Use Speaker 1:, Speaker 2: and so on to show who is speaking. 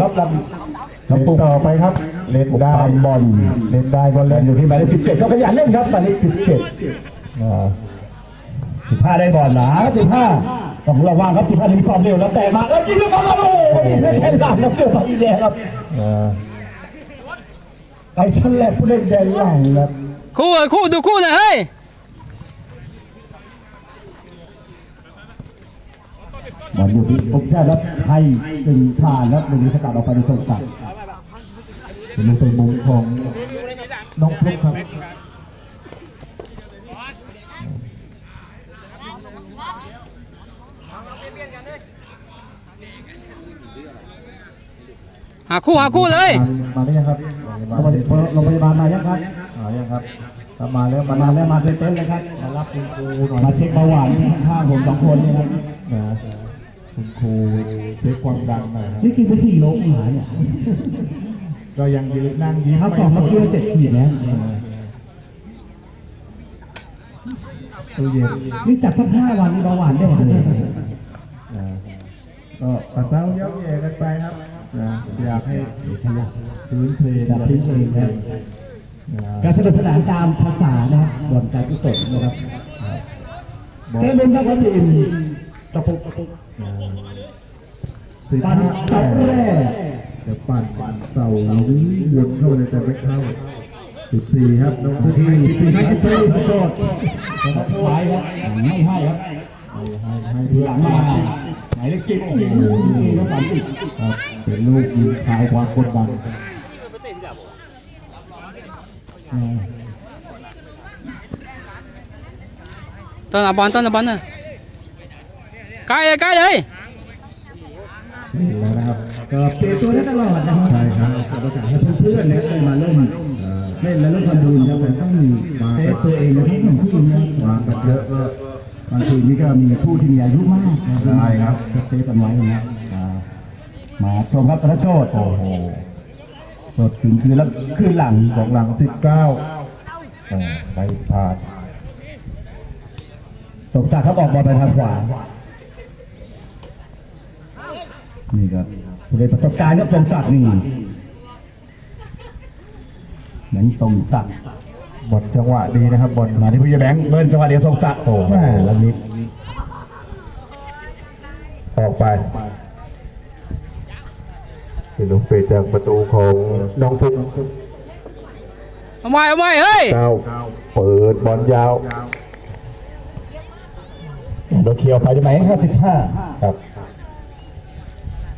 Speaker 1: ครับลำลำต่อไปครับ เล่นได้บอลเล่นได้บอลเล่นอยู่ที่หมายเลขสิบเจ็ดเขาขยันเล่นครับหมายเลขสิบเจ็ดสิบห้าได้บอลนะสิบห้าต้องระวังครับสิบห้ามีความเร็วแล้วแต่มาแล้วยิงลูกบอลโอ้โหยิงไม่แค่หลังครับเกือบไปอีกแล้วครับไอ้ชั้นแรกผู้เล่นแดนหลังครับ
Speaker 2: คู่อะคู่ดูคู่หน่อยเฮ้ย
Speaker 1: บอลอยู่ที่ผมแค่รับให้เป็นผ่านแล้วเป็นสกัดออกไปในโซนตัดเป็นลูกเป็นมุมของน้องพลุกครับ
Speaker 2: หาคู่หาคู่เลย
Speaker 1: มาได้ยังครับโรงพยาบาลมายังครับมายังครับมาแล้วมาแล้วมาเต้นเลยครับมารับคุณครูหน่อยมาเช็คเบาหวานข้างผมสองคนนี่ครับ คุณครูเช็คความดันหน่อยนี่กินไปสี่โลหมาเนี่ยก็ยังยืนนั่งยิ้มครับสองมาเพื่อเจ็ดขีดนะตู้เย็นนี่จัดสักห้าวันนี่เบาหวานได้เลยก็ปัสสาวะเยอะแยะกันไปครับนะอยากให้ขยับพื้นเพลงพื้นเพลงครับการสนุกสนานตามภาษานะครับบนการกุศลนะครับเต้นลุ้นครับวันที มตะปุกตะปุกปั่นเสาแรกจะปั่นเสาวนเข้าไปแต่ไม่เข้าสิบสี่ครับน้องที่สิบสี่สิบสี่ขอโทษไว้ครับไม่ให้ครับให้ทีหลังมาหมายเลขสิบโอ้โหนี่ก็สามสิบครับเป็นลูกยิงคลายความกดดัน
Speaker 2: ต้นอาบอลต้นอาบอลน่ะ ใกล้เลยใกล้เลย
Speaker 1: นี่แล้วนะครับก็เปลี่ยนตัวได้ตลอดนะครับใช่ครับประกาศให้เพื่อนๆเนี่ยได้มาเล่นเล่นแล้วเล่นทำบุญครับแต่ต้องมีมาเซฟตัวเองนะครับหนึ่งทีมนะมากันเยอะก็บางทีนี่ก็มีผู้ที่มีอายุมากใช่ครับเซฟกันไว้นะอ่ามาชมครับธนโชตโอ้โหสดถึงคือแล้วคือหลังของหลังสิบเก้าไปผ่านตกจากเขาบอกบอลไปทางขวา นี่ครับผู้เล่นประสบการณ์ครับทรงศักดิ์นี่เหมือนทรงศักดิ์บอลจังหวะดีนะครับบอลมาที่ผู้ใหญ่แบงค์เบิ้ลจังหวะเดียวทรงศักดิ์โอ้แม่ละนิดออกไป
Speaker 3: เป็นลูกเฟดจากประตูของน้องฟุก
Speaker 2: เอาไว้เอาไว้เฮ้ย
Speaker 3: เก้าเปิดบอลยาว
Speaker 1: โดยเขียวไปได้ไหมห้าสิบห้าครับ